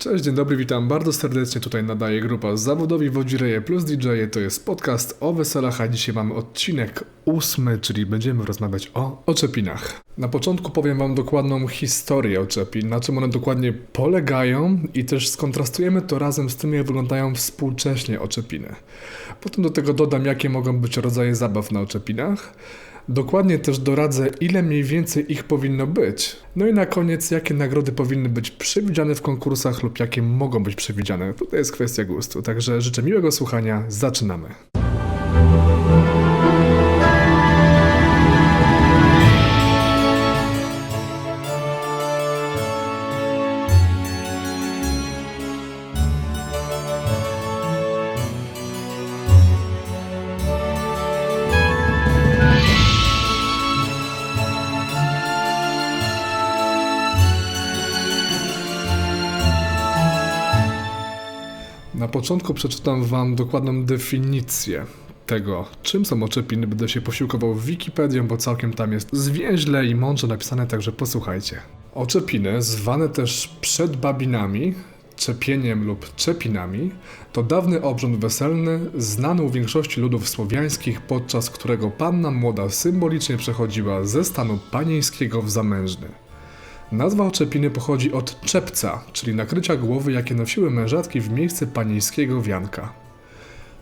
Cześć, dzień dobry, witam bardzo serdecznie. Tutaj nadaje grupa Zawodowi Wodzireje plus DJ. To jest podcast o weselach, a dzisiaj mamy odcinek ósmy, czyli będziemy rozmawiać o oczepinach. Na początku powiem Wam dokładną historię oczepin, na czym one dokładnie polegają i też skontrastujemy to razem z tym, jak wyglądają współcześnie oczepiny. Potem do tego dodam, jakie mogą być rodzaje zabaw na oczepinach. Dokładnie też doradzę, ile mniej więcej ich powinno być. No i na koniec, jakie nagrody powinny być przewidziane w konkursach lub jakie mogą być przewidziane. Tutaj jest kwestia gustu, także życzę miłego słuchania. Zaczynamy. Początku przeczytam Wam dokładną definicję tego, czym są oczepiny. Będę się posiłkował Wikipedią, bo całkiem tam jest zwięźle i mądrze napisane, także posłuchajcie. Oczepiny, zwane też przedbabinami, czepieniem lub czepinami, to dawny obrząd weselny, znany u większości ludów słowiańskich, podczas którego panna młoda symbolicznie przechodziła ze stanu panieńskiego w zamężny. Nazwa oczepiny pochodzi od czepca, czyli nakrycia głowy, jakie nosiły mężatki w miejsce panieńskiego wianka.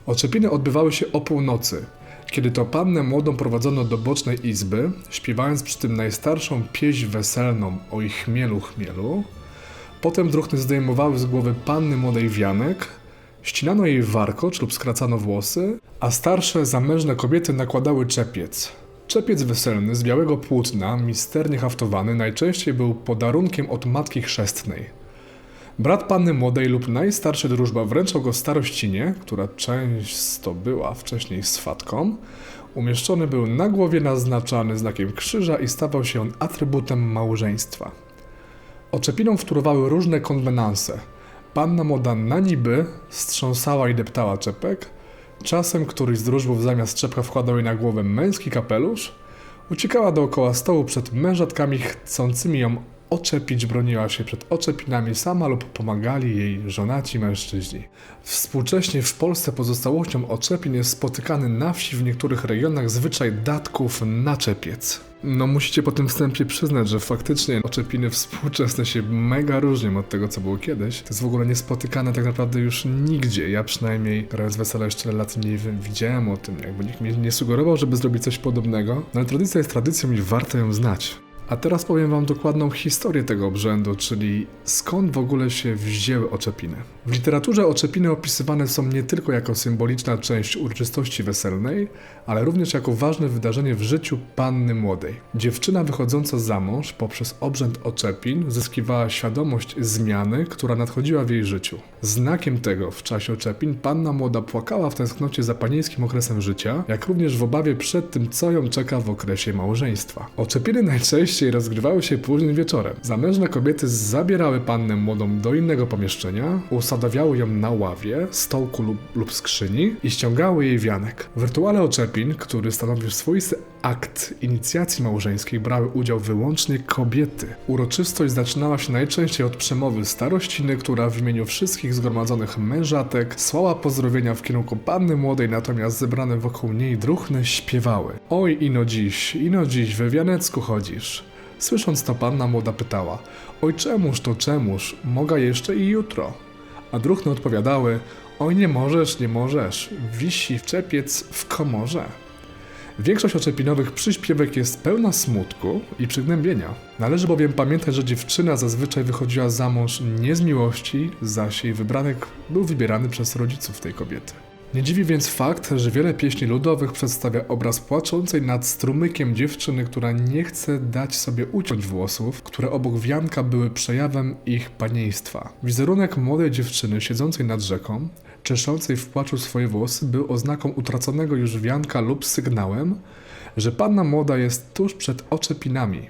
Oczepiny odbywały się o północy, kiedy to pannę młodą prowadzono do bocznej izby, śpiewając przy tym najstarszą pieśń weselną o ich chmielu chmielu. Potem druhny zdejmowały z głowy panny młodej wianek, ścinano jej warkocz lub skracano włosy, a starsze zamężne kobiety nakładały czepiec. Czepiec weselny z białego płótna, misternie haftowany, najczęściej był podarunkiem od matki chrzestnej. Brat panny młodej lub najstarszy drużba wręczał go starościnie, która często była wcześniej swatką. Umieszczony był na głowie naznaczany znakiem krzyża i stawał się on atrybutem małżeństwa. Oczepiną wtórowały różne konwenanse. Panna młoda na niby strząsała i deptała czepek, czasem któryś z drużbów zamiast czepka wkładał jej na głowę męski kapelusz, uciekała dookoła stołu przed mężatkami chcącymi ją oczepić, broniła się przed oczepinami sama lub pomagali jej żonaci mężczyźni. Współcześnie w Polsce pozostałością oczepin jest spotykany na wsi w niektórych regionach zwyczaj datków na czepiec. No musicie po tym wstępie przyznać, że faktycznie oczepiny współczesne się mega różnią od tego, co było kiedyś. To jest w ogóle niespotykane tak naprawdę już nigdzie. Ja przynajmniej, grając wesele jeszcze lat nie widziałem o tym, jakby nikt mi nie sugerował, żeby zrobić coś podobnego. No ale tradycja jest tradycją i warto ją znać. A teraz powiem Wam dokładną historię tego obrzędu, czyli skąd w ogóle się wzięły oczepiny. W literaturze oczepiny opisywane są nie tylko jako symboliczna część uroczystości weselnej, ale również jako ważne wydarzenie w życiu panny młodej. Dziewczyna wychodząca za mąż poprzez obrzęd oczepin zyskiwała świadomość zmiany, która nadchodziła w jej życiu. Znakiem tego w czasie oczepin panna młoda płakała w tęsknocie za panieńskim okresem życia, jak również w obawie przed tym, co ją czeka w okresie małżeństwa. Oczepiny najczęściej najczęściej rozgrywały się późnym wieczorem. Zamężne kobiety zabierały pannę młodą do innego pomieszczenia, usadawiały ją na ławie, stołku lub, lub skrzyni i ściągały jej wianek. W rytuale oczepin, który stanowił swoisty akt inicjacji małżeńskiej, brały udział wyłącznie kobiety. Uroczystość zaczynała się najczęściej od przemowy starościny, która w imieniu wszystkich zgromadzonych mężatek słała pozdrowienia w kierunku panny młodej, natomiast zebrane wokół niej druhny śpiewały. Oj, ino dziś, ino dziś we wianecku chodzisz. Słysząc to panna młoda pytała, oj czemuż to czemuż, mogę jeszcze i jutro. A druhny odpowiadały, oj nie możesz, nie możesz, wisi w czepiec w komorze. Większość oczepinowych przyśpiewek jest pełna smutku i przygnębienia. Należy bowiem pamiętać, że dziewczyna zazwyczaj wychodziła za mąż nie z miłości, zaś jej wybranek był wybierany przez rodziców tej kobiety. Nie dziwi więc fakt, że wiele pieśni ludowych przedstawia obraz płaczącej nad strumykiem dziewczyny, która nie chce dać sobie uciąć włosów, które obok wianka były przejawem ich panieństwa. Wizerunek młodej dziewczyny siedzącej nad rzeką, czeszącej w płaczu swoje włosy, był oznaką utraconego już wianka lub sygnałem, że panna młoda jest tuż przed oczepinami.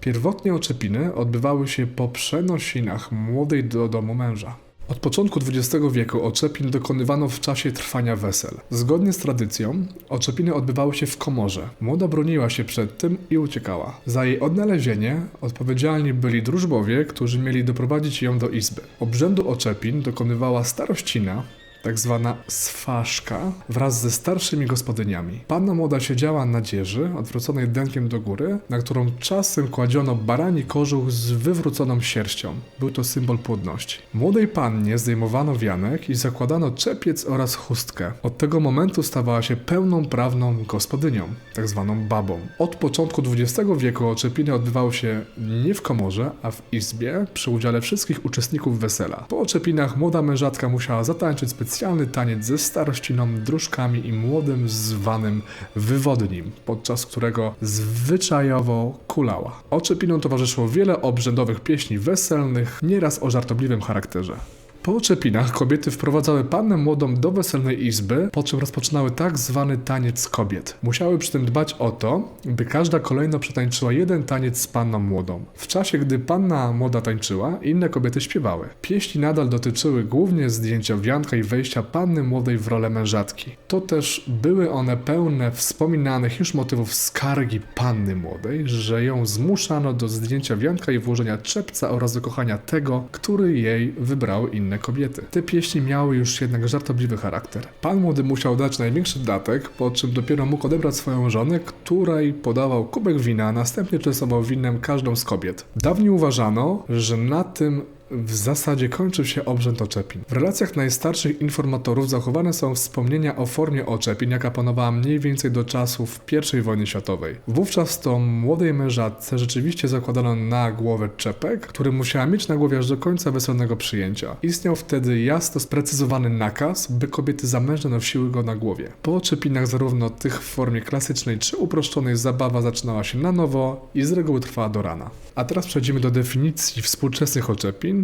Pierwotnie oczepiny odbywały się po przenosinach młodej do domu męża. Od początku XX wieku oczepin dokonywano w czasie trwania wesel. Zgodnie z tradycją, oczepiny odbywały się w komorze. Młoda broniła się przed tym i uciekała. Za jej odnalezienie odpowiedzialni byli drużbowie, którzy mieli doprowadzić ją do izby. Obrzędu oczepin dokonywała starościna, tak zwana sważka, wraz ze starszymi gospodyniami. Panna młoda siedziała na dzieży, odwróconej dękiem do góry, na którą czasem kładziono barani kożuch z wywróconą sierścią. Był to symbol płodności. Młodej pannie zdejmowano wianek i zakładano czepiec oraz chustkę. Od tego momentu stawała się pełną prawną gospodynią, tak zwaną babą. Od początku XX wieku oczepiny odbywały się nie w komorze, a w izbie przy udziale wszystkich uczestników wesela. Po oczepinach młoda mężatka musiała zatańczyć specjalnie taniec ze starościną, dróżkami i młodym zwanym wywodnim, podczas którego zwyczajowo kulała. Oczepinom towarzyszyło wiele obrzędowych pieśni weselnych, nieraz o żartobliwym charakterze. Po oczepinach kobiety wprowadzały pannę młodą do weselnej izby, po czym rozpoczynały tak zwany taniec kobiet. Musiały przy tym dbać o to, by każda kolejno przetańczyła jeden taniec z panną młodą. W czasie, gdy panna młoda tańczyła, inne kobiety śpiewały. Pieśni nadal dotyczyły głównie zdjęcia wianka i wejścia panny młodej w rolę mężatki. To też były one pełne wspominanych już motywów skargi panny młodej, że ją zmuszano do zdjęcia wianka i włożenia czepca oraz do kochania tego, który jej wybrały inne kobiety. Te pieśni miały już jednak żartobliwy charakter. Pan młody musiał dać największy datek, po czym dopiero mógł odebrać swoją żonę, której podawał kubek wina, a następnie częstował winem każdą z kobiet. Dawniej uważano, że na tym w zasadzie kończył się obrzęd oczepin. W relacjach najstarszych informatorów zachowane są wspomnienia o formie oczepin, jaka panowała mniej więcej do czasów I wojny światowej. Wówczas to młodej mężatce rzeczywiście zakładano na głowę czepek, który musiała mieć na głowie aż do końca weselnego przyjęcia. Istniał wtedy jasno sprecyzowany nakaz, by kobiety zamężne nosiły go na głowie. Po oczepinach zarówno tych w formie klasycznej czy uproszczonej zabawa zaczynała się na nowo i z reguły trwała do rana. A teraz przechodzimy do definicji współczesnych oczepin,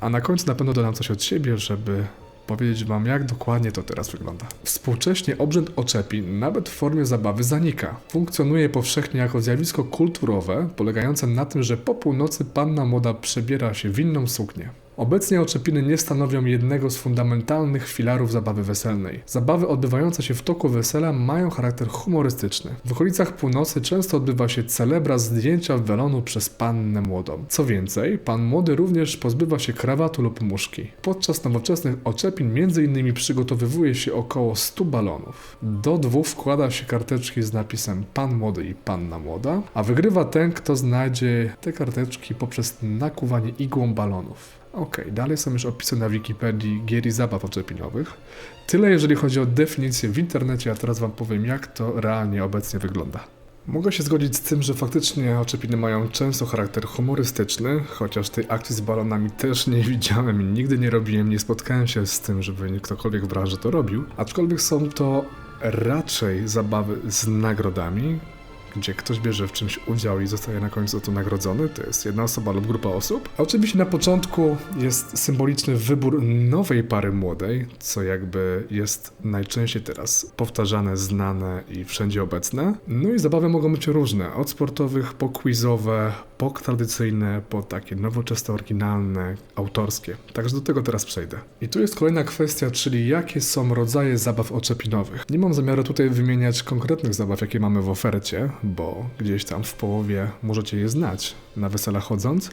a na końcu na pewno dodam coś od siebie, żeby powiedzieć Wam, jak dokładnie to teraz wygląda. Współcześnie obrzęd oczepin, nawet w formie zabawy, zanika. Funkcjonuje powszechnie jako zjawisko kulturowe, polegające na tym, że po północy panna młoda przebiera się w inną suknię. Obecnie oczepiny nie stanowią jednego z fundamentalnych filarów zabawy weselnej. Zabawy odbywające się w toku wesela mają charakter humorystyczny. W okolicach północy często odbywa się celebra zdjęcia welonu przez pannę młodą. Co więcej, pan młody również pozbywa się krawatu lub muszki. Podczas nowoczesnych oczepin innymi przygotowywuje się około 100 balonów. Do dwóch wkłada się karteczki z napisem pan młody i panna młoda, a wygrywa ten, kto znajdzie te karteczki poprzez nakuwanie igłą balonów. Okej, dalej są już opisy na Wikipedii gier i zabaw oczepinowych. Tyle jeżeli chodzi o definicję w internecie, a teraz Wam powiem, jak to realnie obecnie wygląda. Mogę się zgodzić z tym, że faktycznie oczepiny mają często charakter humorystyczny, chociaż tej akcji z balonami też nie widziałem i nigdy nie robiłem, nie spotkałem się z tym, żeby ktokolwiek w branży to robił. Aczkolwiek są to raczej zabawy z nagrodami, gdzie ktoś bierze w czymś udział i zostaje na końcu za to nagrodzony, to jest jedna osoba lub grupa osób. A oczywiście na początku jest symboliczny wybór nowej pary młodej, co jakby jest najczęściej teraz powtarzane, znane i wszędzie obecne. No i zabawy mogą być różne, od sportowych po quizowe, po tradycyjne, po takie nowoczesne, oryginalne, autorskie. Także do tego teraz przejdę. I tu jest kolejna kwestia, czyli jakie są rodzaje zabaw oczepinowych. Nie mam zamiaru tutaj wymieniać konkretnych zabaw, jakie mamy w ofercie, bo gdzieś tam w połowie możecie je znać na wesela chodząc,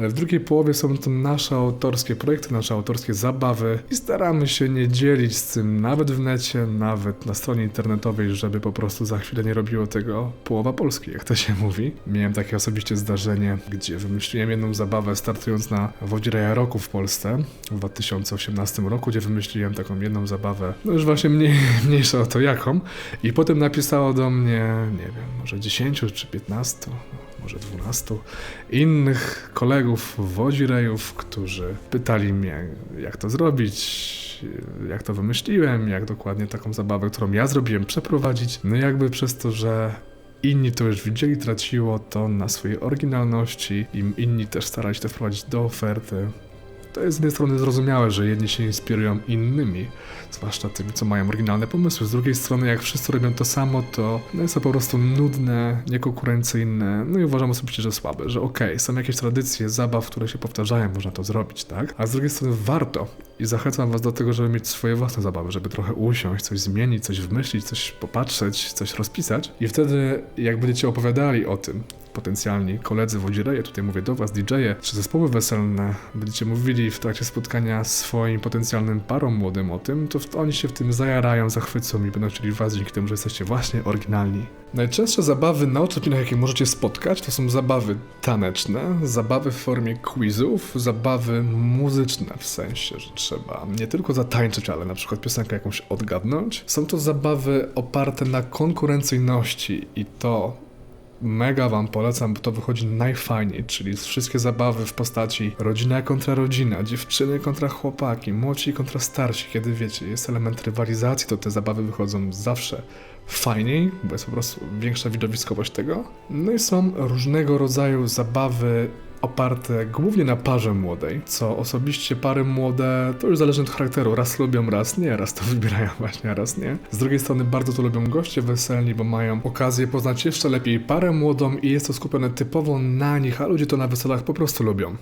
ale w drugiej połowie są to nasze autorskie projekty, nasze autorskie zabawy i staramy się nie dzielić z tym nawet w necie, nawet na stronie internetowej, żeby po prostu za chwilę nie robiło tego połowa Polski, jak to się mówi. Miałem takie osobiście zdarzenie, gdzie wymyśliłem jedną zabawę startując na Wodzireja Roku w Polsce w 2018 roku, gdzie wymyśliłem taką jedną zabawę, no już właśnie mniej, mniejsza o to jaką i potem napisało do mnie, nie wiem, może 10 czy 15, no, może 12 innych kolegów wodzirejów, którzy pytali mnie, jak to zrobić, jak to wymyśliłem, jak dokładnie taką zabawę, którą ja zrobiłem, przeprowadzić. No jakby przez to, że inni to już widzieli, traciło to na swojej oryginalności i inni też starali się to wprowadzić do oferty. To jest z jednej strony zrozumiałe, że jedni się inspirują innymi, zwłaszcza tymi, co mają oryginalne pomysły. Z drugiej strony, jak wszyscy robią to samo, to no jest to po prostu nudne, niekonkurencyjne, no i uważam osobiście, że słabe, że okej, są jakieś tradycje, zabaw, które się powtarzają, można to zrobić, tak? A z drugiej strony warto i zachęcam was do tego, żeby mieć swoje własne zabawy, żeby trochę usiąść, coś zmienić, coś wymyślić, coś popatrzeć, coś rozpisać i wtedy, jak będziecie opowiadali o tym, potencjalni koledzy wodzireje, tutaj mówię do was, DJ-e, czy zespoły weselne, będziecie mówili w trakcie spotkania swoim potencjalnym parom młodym o tym, to oni się w tym zajarają, zachwycą i będą chcieli was dzięki temu, że jesteście właśnie oryginalni. Najczęstsze zabawy na oczepinach, jakie możecie spotkać, to są zabawy taneczne, zabawy w formie quizów, zabawy muzyczne, w sensie, że trzeba nie tylko zatańczyć, ale na przykład piosenkę jakąś odgadnąć. Są to zabawy oparte na konkurencyjności i to Mega wam polecam, bo to wychodzi najfajniej, czyli wszystkie zabawy w postaci rodzina kontra rodzina, dziewczyny kontra chłopaki, młodsi kontra starsi, kiedy wiecie, jest element rywalizacji, to te zabawy wychodzą zawsze fajniej, bo jest po prostu większa widowiskowość tego. No i są różnego rodzaju zabawy oparte głównie na parze młodej, co osobiście pary młode to już zależy od charakteru. Raz lubią, raz nie, raz to wybierają właśnie, a raz nie. Z drugiej strony bardzo to lubią goście weselni, bo mają okazję poznać jeszcze lepiej parę młodą i jest to skupione typowo na nich, a ludzie to na weselach po prostu lubią.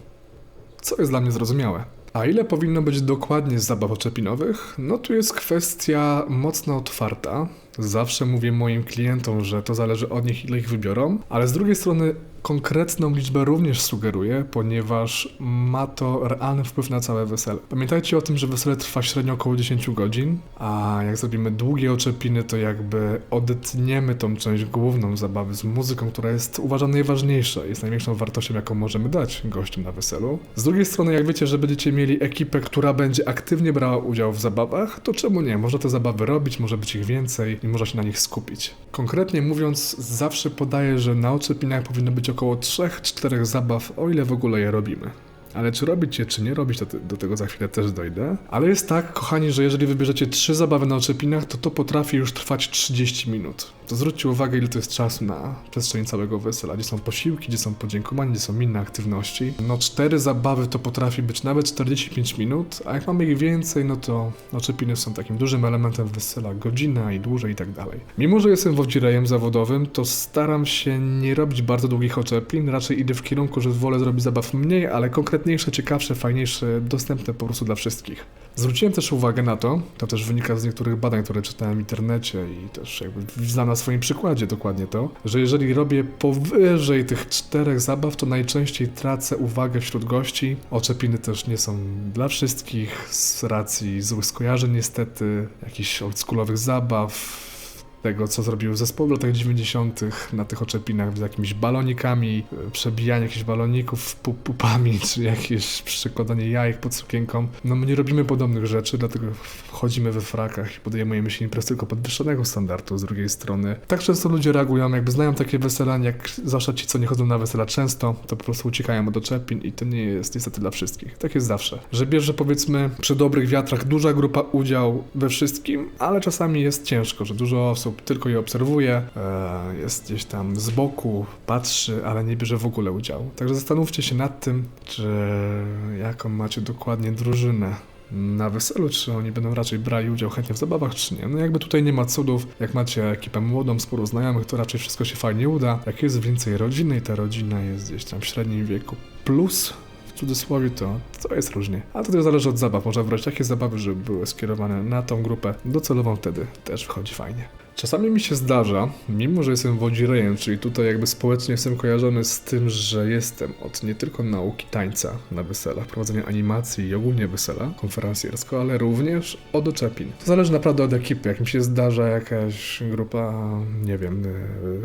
Co jest dla mnie zrozumiałe. A ile powinno być dokładnie zabaw oczepinowych? No tu jest kwestia mocno otwarta. Zawsze mówię moim klientom, że to zależy od nich, ile ich wybiorą, ale z drugiej strony konkretną liczbę również sugeruję, ponieważ ma to realny wpływ na całe wesele. Pamiętajcie o tym, że wesele trwa średnio około 10 godzin, a jak zrobimy długie oczepiny, to jakby odetniemy tą część główną zabawy z muzyką, która jest uważam najważniejsza, jest największą wartością, jaką możemy dać gościom na weselu. Z drugiej strony, jak wiecie, że będziecie mieli ekipę, która będzie aktywnie brała udział w zabawach, to czemu nie? Można te zabawy robić, może być ich więcej i można się na nich skupić. Konkretnie mówiąc, zawsze podaję, że na oczepinach powinno być około 3-4 zabaw, o ile w ogóle je robimy. Ale czy robić je, czy nie robić, do tego za chwilę też dojdę. Ale jest tak, kochani, że jeżeli wybierzecie trzy zabawy na oczepinach, to to potrafi już trwać 30 minut. To zwróćcie uwagę, ile to jest czasu na przestrzeni całego wesela. Gdzie są posiłki, gdzie są podziękowania, gdzie są inne aktywności. No cztery zabawy to potrafi być nawet 45 minut, a jak mamy ich więcej, no to oczepiny są takim dużym elementem wesela. Godzina i dłużej i tak dalej. Mimo, że jestem wodzirejem zawodowym, to staram się nie robić bardzo długich oczepin. Raczej idę w kierunku, że wolę zrobić zabaw mniej, ale konkretniejsze, ciekawsze, fajniejsze, dostępne po prostu dla wszystkich. Zwróciłem też uwagę na to, to też wynika z niektórych badań, które czytałem w internecie i też jakby znam na swoim przykładzie dokładnie to, że jeżeli robię powyżej tych czterech zabaw, to najczęściej tracę uwagę wśród gości. Oczepiny też nie są dla wszystkich z racji złych skojarzeń niestety, jakichś oldschoolowych zabaw, tego, co zrobił zespół w latach 90. na tych oczepinach z jakimiś balonikami, e, przebijanie jakichś baloników pu- pupami, czy jakieś przykładanie jajek pod sukienką. No my nie robimy podobnych rzeczy, dlatego wchodzimy we frakach i podejmujemy się imprez tylko podwyższonego standardu z drugiej strony. Tak często ludzie reagują, jakby znają takie wesela, jak zwłaszcza ci, co nie chodzą na wesela często, to po prostu uciekają od oczepin i to nie jest niestety dla wszystkich. Tak jest zawsze. Że bierze powiedzmy przy dobrych wiatrach duża grupa udział we wszystkim, ale czasami jest ciężko, że dużo osób tylko je obserwuje, jest gdzieś tam z boku, patrzy, ale nie bierze w ogóle udziału. Także zastanówcie się nad tym, czy jaką macie dokładnie drużynę na weselu, czy oni będą raczej brali udział chętnie w zabawach, czy nie. No jakby tutaj nie ma cudów, jak macie ekipę młodą, sporo znajomych, to raczej wszystko się fajnie uda. Jak jest więcej rodziny i ta rodzina jest gdzieś tam w średnim wieku, plus cudzysłowie to, to jest różnie. A to też zależy od zabaw. Można wybrać takie zabawy, żeby były skierowane na tą grupę docelową, wtedy też wchodzi fajnie. Czasami mi się zdarza, mimo że jestem wodzirejem, czyli tutaj jakby społecznie jestem kojarzony z tym, że jestem od nie tylko nauki tańca na weselach, prowadzenia animacji i ogólnie wesela konferencjersko, ale również od oczepin. To zależy naprawdę od ekipy. Jak mi się zdarza jakaś grupa, nie wiem,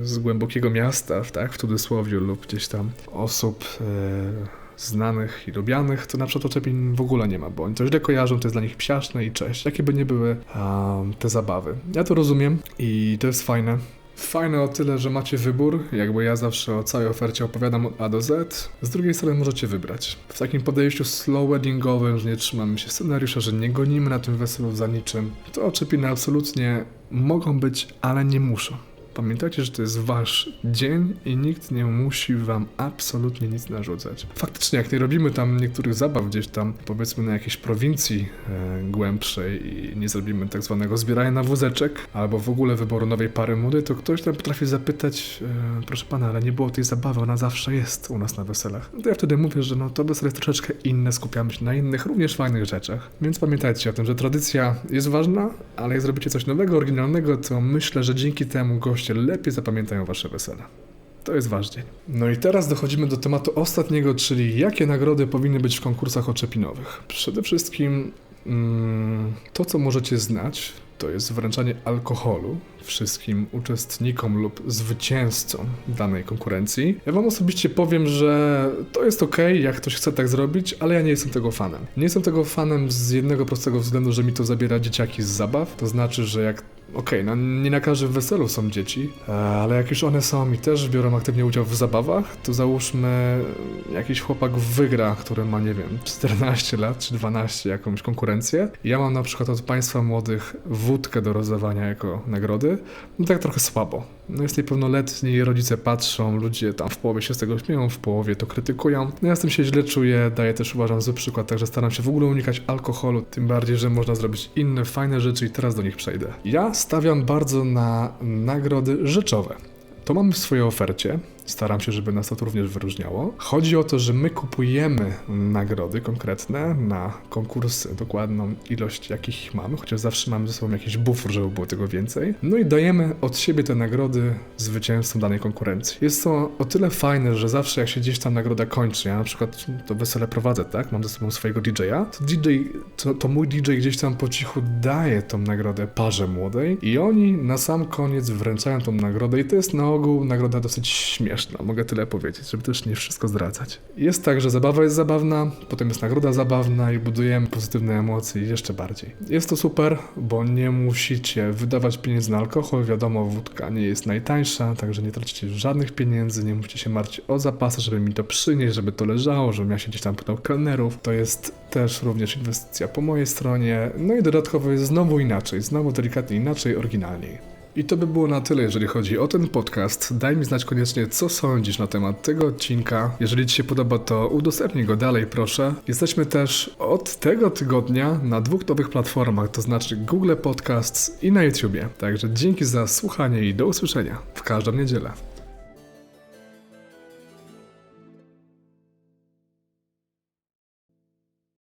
e, z głębokiego miasta, tak, w cudzysłowie, lub gdzieś tam osób e, znanych i lubianych, to na przykład oczepin w ogóle nie ma, bo oni to źle kojarzą, to jest dla nich psiaszne i cześć, jakie by nie były um, te zabawy. Ja to rozumiem i to jest fajne. Fajne o tyle, że macie wybór, jakby ja zawsze o całej ofercie opowiadam od A do Z. Z drugiej strony możecie wybrać. W takim podejściu slow weddingowym, że nie trzymamy się scenariusza, że nie gonimy na tym weselu za niczym, to oczepiny absolutnie mogą być, ale nie muszą. Pamiętajcie, że to jest wasz dzień i nikt nie musi wam absolutnie nic narzucać. Faktycznie, jak nie robimy tam niektórych zabaw gdzieś tam, powiedzmy na jakiejś prowincji e, głębszej i nie zrobimy tak zwanego zbierania na wózeczek, albo w ogóle wyboru nowej pary młodej, to ktoś tam potrafi zapytać, e, proszę pana, ale nie było tej zabawy, ona zawsze jest u nas na weselach. To ja wtedy mówię, że no to wesele jest troszeczkę inne, skupiamy się na innych, również fajnych rzeczach. Więc pamiętajcie o tym, że tradycja jest ważna, ale jak zrobicie coś nowego, oryginalnego, to myślę, że dzięki temu goście lepiej zapamiętają wasze wesele. To jest dzień. No i teraz dochodzimy do tematu ostatniego, czyli jakie nagrody powinny być w konkursach oczepinowych. Przede wszystkim mm, to, co możecie znać, to jest wręczanie alkoholu wszystkim uczestnikom lub zwycięzcom danej konkurencji. Ja wam osobiście powiem, że to jest ok, jak ktoś chce tak zrobić, ale ja nie jestem tego fanem. Nie jestem tego fanem z jednego prostego względu, że mi to zabiera dzieciaki z zabaw. To znaczy, że jak Okej, no nie na każdym weselu są dzieci, e, ale jak już one są i też biorą aktywnie udział w zabawach, to załóżmy jakiś chłopak wygra, który ma, nie wiem, 14 lat czy 12, jakąś konkurencję. Ja mam na przykład od państwa młodych wódkę do rozdawania jako nagrody. No tak trochę słabo. No jest niepełnoletni, rodzice patrzą, ludzie tam w połowie się z tego śmieją, w połowie to krytykują. No ja z tym się źle czuję, daję też uważam zły przykład, także staram się w ogóle unikać alkoholu, tym bardziej, że można zrobić inne fajne rzeczy i teraz do nich przejdę. Ja stawiam bardzo na nagrody rzeczowe. To mamy w swojej ofercie. Staram się, żeby nas to również wyróżniało. Chodzi o to, że my kupujemy nagrody konkretne na konkursy, dokładną ilość jakich mamy, chociaż zawsze mamy ze sobą jakiś bufor, żeby było tego więcej. No i dajemy od siebie te nagrody zwycięzcom danej konkurencji. Jest to o tyle fajne, że zawsze jak się gdzieś tam nagroda kończy, ja na przykład to wesele prowadzę, tak? Mam ze sobą swojego DJ-a, to DJ, to, to mój DJ gdzieś tam po cichu daje tą nagrodę parze młodej i oni na sam koniec wręczają tą nagrodę i to jest na ogół nagroda dosyć śmieszna, mogę tyle powiedzieć, żeby też nie wszystko zdradzać. Jest tak, że zabawa jest zabawna, potem jest nagroda zabawna i budujemy pozytywne emocje jeszcze bardziej. Jest to super, bo nie musicie wydawać pieniędzy na alkohol, wiadomo, wódka nie jest najtańsza, także nie tracicie żadnych pieniędzy, nie musicie się martwić o zapasy, żeby mi to przynieść, żeby to leżało, żebym ja się gdzieś tam pytał kelnerów. To jest też również inwestycja po mojej stronie, no i dodatkowo jest znowu inaczej, znowu delikatnie inaczej, oryginalniej. I to by było na tyle, jeżeli chodzi o ten podcast. Daj mi znać koniecznie, co sądzisz na temat tego odcinka. Jeżeli Ci się podoba, to udostępnij go dalej, proszę. Jesteśmy też od tego tygodnia na dwóch nowych platformach, to znaczy Google Podcasts i na YouTubie. Także dzięki za słuchanie i do usłyszenia w każdą niedzielę.